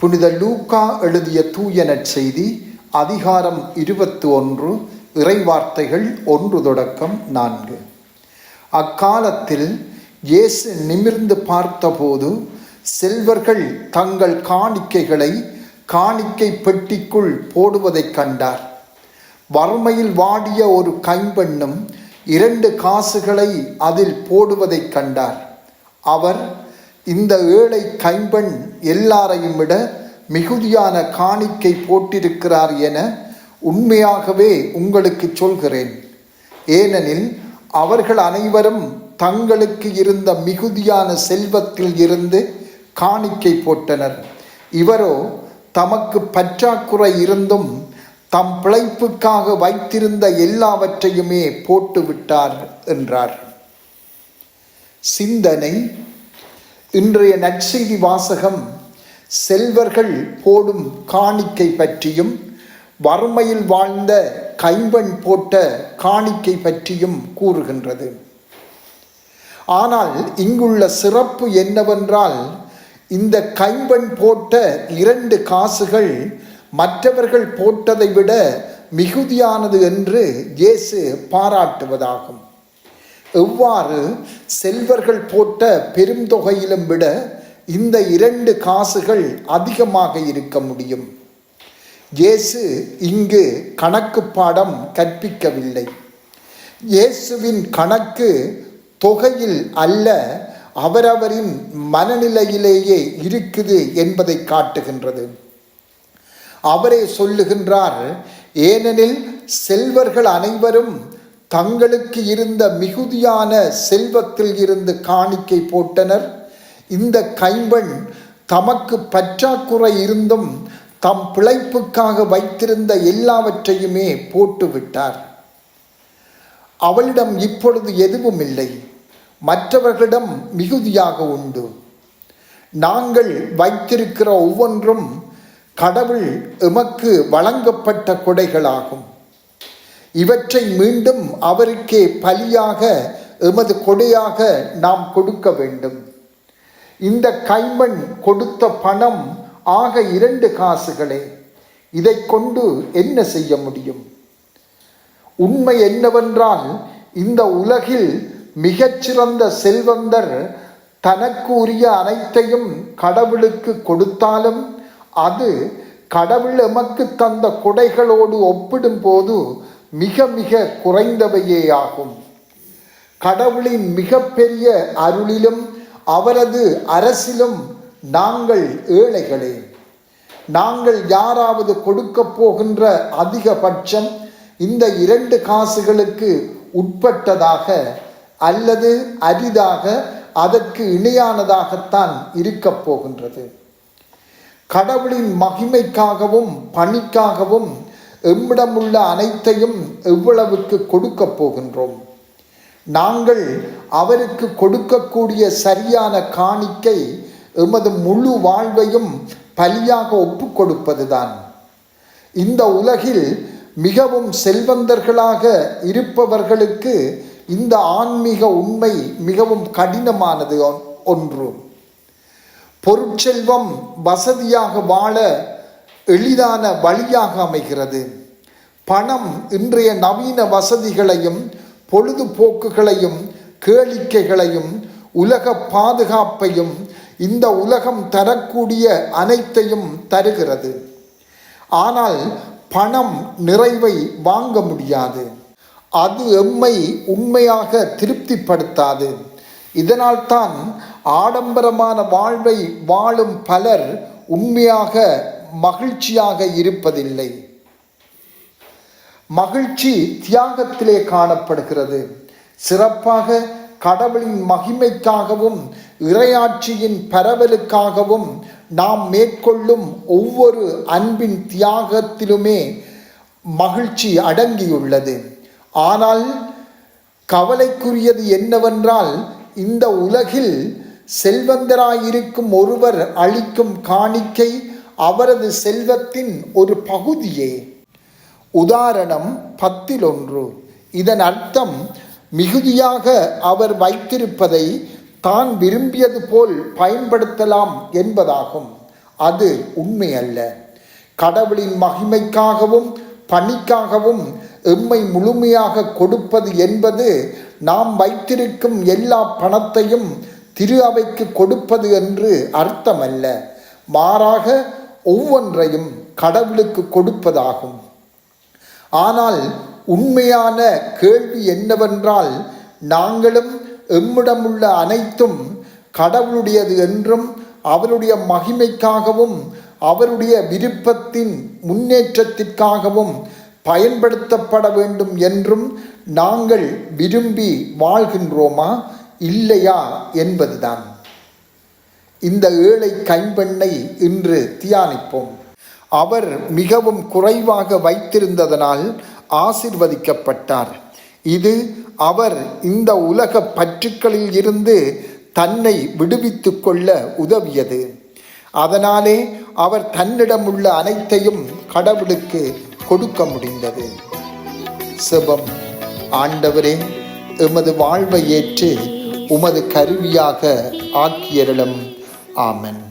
புனித லூக்கா எழுதிய தூய நற்செய்தி அதிகாரம் இருபத்தி ஒன்று இறைவார்த்தைகள் ஒன்று தொடக்கம் நான்கு. அக்காலத்தில் இயேசு நிமிர்ந்து பார்த்தபோது செல்வர்கள் தங்கள் காணிக்கைகளை காணிக்கை பெட்டிக்குள் போடுவதைக் கண்டார். வறுமையில் வாடிய ஒரு கைம்பெண்ணும் இரண்டு காசுகளை அதில் போடுவதைக் கண்டார். அவர் இந்த ஏழை கைம்பெண் எல்லாரையும் விட மிகுதியான காணிக்கை போட்டிருக்கிறார் என உண்மையாகவே உங்களுக்கு சொல்கிறேன். ஏனெனில் அவர்கள் அனைவரும் தங்களுக்கு இருந்த மிகுதியான செல்வத்தில் இருந்து காணிக்கை போட்டனர். இவரோ தமக்கு பற்றாக்குறை இருந்தும் தம் பிழைப்புக்காக வைத்திருந்த எல்லாவற்றையுமே போட்டுவிட்டார் என்றார். சிந்தனை இன்றைய நற்செய்தி வாசகம் செல்வர்கள் போடும் காணிக்கை பற்றியும் வறுமையில் வாழ்ந்த கைம்பெண் போட்ட காணிக்கை பற்றியும் கூறுகின்றது. ஆனால் இங்குள்ள சிறப்பு என்னவென்றால் இந்த கைம்பெண் போட்ட இரண்டு காசுகள் மற்றவர்கள் போட்டதை விட மிகுதியானது என்று இயேசு பாராட்டுவதாகும். எவ்வாறு செல்வர்கள் போட்ட பெருந்தொகையிலும் விட இந்த இரண்டு காசுகள் அதிகமாக இருக்க முடியும்? இயேசு இங்கு கணக்கு பாடம் கற்பிக்கவில்லை. இயேசுவின் கணக்கு தொகையில் அல்ல அவரவரின் மனநிலையிலேயே இருக்குது என்பதை காட்டுகின்றது. அவரே சொல்லுகின்றார் ஏனெனில் செல்வர்கள் அனைவரும் தங்களுக்கு இருந்த மிகுதியான செல்வத்தில் இருந்து காணிக்கை போட்டனர். இந்த கைம்பெண் தமக்கு பற்றாக்குறை இருந்தும் தம் பிழைப்புக்காக வைத்திருந்த எல்லாவற்றையுமே போட்டுவிட்டார். அவளிடம் இப்பொழுது எதுவும் இல்லை. மற்றவர்களிடம் மிகுதியாக உண்டு. நாங்கள் வைத்திருக்கிற ஒவ்வொன்றும் கடவுள் எமக்கு வழங்கப்பட்ட கொடைகளாகும். இவற்றை மீண்டும் அவருக்கே பலியாக எமது கொடையாக நாம் கொடுக்க வேண்டும். இந்த கைமண் கொடுத்த பணம் ஆக இரண்டு காசுகளே இதை கொண்டு என்ன செய்ய முடியும்? உண்மை என்னவென்றால் இந்த உலகில் மிகச்சிறந்த செல்வந்தர் தனக்கு உரிய அனைத்தையும் கடவுளுக்கு கொடுத்தாலும் அது கடவுள் எமக்கு தந்த கொடைகளோடு ஒப்பிடும்போது மிக மிக குறைந்தவையே ஆகும். கடவுளின் மிகப்பெரிய அருளிலும் அவரது அரசிலும் நாங்கள் ஏழைகளே. நாங்கள் யாராவது கொடுக்க போகின்ற அதிகபட்சம் இந்த இரண்டு காசுகளுக்கு உட்பட்டதாக அல்லது அரிதாக அதற்கு இணையானதாகத்தான் இருக்கப் போகின்றது. கடவுளின் மகிமைக்காகவும் பணிக்காகவும் எம்மிடமுள்ள அனைத்தையும் எவ்வளவுக்கு கொடுக்கப் போகின்றோம்? நாங்கள் அவருக்கு கொடுக்கக்கூடிய சரியான காணிக்கை எமது முழு வாழ்வையும் பலியாக ஒப்பு கொடுப்பதுதான். இந்த உலகில் மிகவும் செல்வந்தர்களாக இருப்பவர்களுக்கு இந்த ஆன்மீக உண்மை மிகவும் கடினமானது ஒன்று. பொருட்செல்வம் வசதியாக வாழ எளிதான வழியாக அமைகிறது. பணம் இன்றைய நவீன வசதிகளையும் பொழுதுபோக்குகளையும் கேளிக்கைகளையும் உலக பாதுகாப்பையும் இந்த உலகம் தரக்கூடிய அனைத்தையும் தருகிறது. ஆனால் பணம் நிறைவை வாங்க முடியாது. அது எம்மை உண்மையாக திருப்திப்படுத்தாது. இதனால்தான் ஆடம்பரமான வாழ்வை வாழும் பலர் உண்மையாக மகிழ்ச்சியாக இருப்பதில்லை. மகிழ்ச்சி தியாகத்திலே காணப்படுகிறது. சிறப்பாக கடவுளின் மகிமைக்காகவும் இறையாட்சியின் பரவலுக்காகவும் நாம் மேற்கொள்ளும் ஒவ்வொரு அன்பின் தியாகத்திலுமே மகிழ்ச்சி அடங்கியுள்ளது. ஆனால் கவலைக்குரியது என்னவென்றால் இந்த உலகில் செல்வந்தராயிருக்கும் ஒருவர் அளிக்கும் காணிக்கை அவரது செல்வத்தின் ஒரு பகுதியே. உதாரணம் பத்தில் ஒன்று இதன் அர்த்தம் மிகுதியாக அவர் வைத்திருப்பதை தான் விரும்பியது போல் பயன்படுத்தலாம் என்பதாகும். அது உண்மை அல்ல கடவுளின் மகிமைக்காகவும் பணிக்காகவும் எம்மை முழுமையாக கொடுப்பது என்பது நாம் வைத்திருக்கும் எல்லா பணத்தையும் திரு அவைக்கு கொடுப்பது என்று அர்த்தமல்ல. மாறாக ஒவ்வொன்றையும் கடவுளுக்கு கொடுப்பதாகும். ஆனால் உண்மையான கேள்வி என்னவென்றால் நாங்களும் எம்மிடமுள்ள அனைத்தும் கடவுளுடையது என்றும் அவருடைய மகிமைக்காகவும் அவருடைய விருப்பத்தின் முன்னேற்றத்திற்காகவும் பயன்படுத்தப்பட வேண்டும் என்றும் நாங்கள் விரும்பி வாழ்கின்றோமா? இல்லையா என்பதுதான். இந்த ஏழை கைம்பெண்ணை இன்று தியானிப்போம். அவர் மிகவும் குறைவாக வைத்திருந்ததனால் ஆசிர்வதிக்கப்பட்டார். இது அவர் இந்த உலக பற்றுக்களில் இருந்து தன்னை விடுவித்து கொள்ள உதவியது. அதனாலே அவர் தன்னிடமுள்ள அனைத்தையும் கடவுளுக்கு கொடுக்க முடிந்தது. சிவம் ஆண்டவரே எமது வாழ்வை ஏற்று உமது கருவியாக ஆக்கியருளும். Amen.